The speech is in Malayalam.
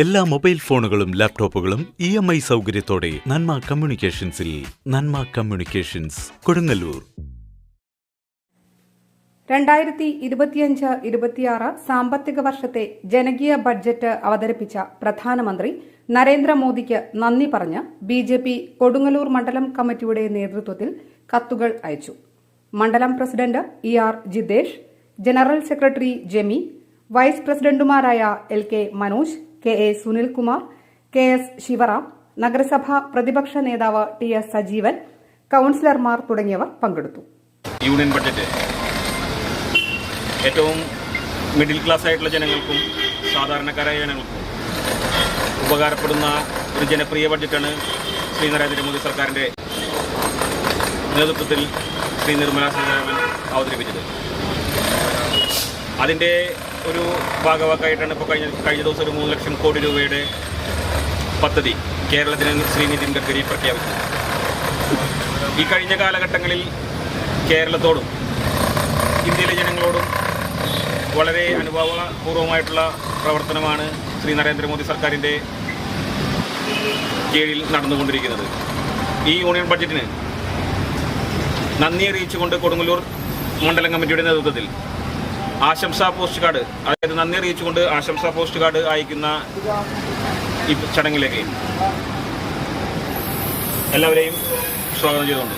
എല്ലാ മൊബൈൽ ഫോണുകളും ലാപ്ടോപ്പുകളും ഇ എം ഐ സൗകര്യത്തോടെ നന്മ കമ്മ്യൂണിക്കേഷൻസിൽ നന്മ കമ്മ്യൂണിക്കേഷൻസ് കൊടുങ്ങല്ലൂർ. രണ്ടായിരത്തി ഇരുപത്തിയഞ്ച് ഇരുപത്തിയാറ് സാമ്പത്തിക വർഷത്തെ ജനകീയ ബഡ്ജറ്റ് അവതരിപ്പിച്ച പ്രധാനമന്ത്രി നരേന്ദ്രമോദിക്ക് നന്ദി പറഞ്ഞ് ബി ജെ പി കൊടുങ്ങല്ലൂർ മണ്ഡലം കമ്മിറ്റിയുടെ നേതൃത്വത്തിൽ കത്തുകൾ അയച്ചു. മണ്ഡലം president E R Jithesh general secretary Jemi vice പ്രസിഡന്റുമാരായ L K Manoj K A Sunilkumar K S Sivaram നഗരസഭാ പ്രതിപക്ഷ നേതാവ് ടി എസ് സജീവൻ കൌൺസിലർമാർ തുടങ്ങിയവർ പങ്കെടുത്തു. Union budget. ഏറ്റവും മിഡിൽ ക്ലാസ് ആയിട്ടുള്ള ജനങ്ങൾക്കും സാധാരണക്കാരായ ജനങ്ങൾക്കും ഉപകാരപ്പെടുന്ന ഒരു ജനപ്രിയ ബഡ്ജറ്റാണ് ശ്രീ നരേന്ദ്രമോദി സർക്കാരിന്റെ നേതൃത്വത്തിൽ ശ്രീ നിർമ്മലാ സീതാരാമൻ അവതരിപ്പിച്ചത്. അതിന്റെ ഒരു ഭാഗവാക്കായിട്ടാണ് ഇപ്പോൾ കഴിഞ്ഞ കഴിഞ്ഞ ദിവസം ഒരു മൂന്ന് ലക്ഷം കോടി രൂപയുടെ പദ്ധതി കേരളത്തിന് ശ്രീ നിതിൻ ഗഡ്കരി പ്രഖ്യാപിച്ചത്. ഈ കഴിഞ്ഞ കാലഘട്ടങ്ങളിൽ കേരളത്തോടും ഇന്ത്യയിലെ ജനങ്ങളോടും വളരെ അനുഭവപൂർവമായിട്ടുള്ള പ്രവർത്തനമാണ് ശ്രീ നരേന്ദ്രമോദി സർക്കാരിന്റെ കീഴിൽ നടന്നുകൊണ്ടിരിക്കുന്നത്. ഈ യൂണിയൻ ബഡ്ജറ്റിന് നന്ദി അറിയിച്ചുകൊണ്ട് കൊടുങ്ങല്ലൂർ മണ്ഡലം കമ്മിറ്റിയുടെ നേതൃത്വത്തിൽ ആശംസാ പോസ്റ്റ് കാർഡ് അതായത് നന്ദി അറിയിച്ചുകൊണ്ട് ആശംസാ പോസ്റ്റ് കാർഡ് അയക്കുന്ന ഈ ചടങ്ങിലേക്ക് എല്ലാവരെയും സ്വാഗതം ചെയ്തുകൊണ്ട്.